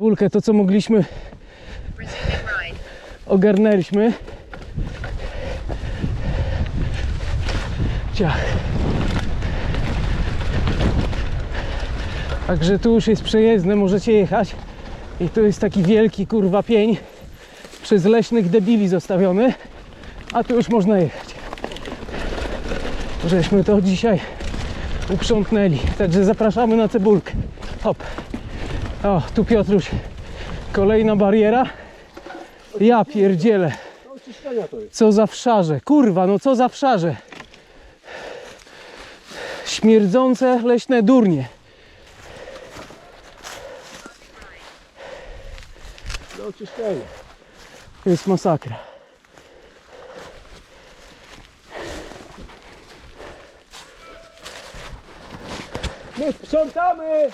Bulkę to co mogliśmy ogarnęliśmy. Ciach. Także tu już jest przejezdne, możecie jechać. I tu jest taki wielki kurwa pień przez leśnych debili zostawiony. A tu już można jechać. Żeśmy to dzisiaj uprzątnęli. Także zapraszamy na cebulkę. Hop. O, tu Piotruś. Kolejna bariera. Ja pierdzielę. Co za wszarze. Kurwa, no co za wszarze. Śmierdzące leśne durnie. Do oczyszczenia. Jest masakra. My sprzątamy!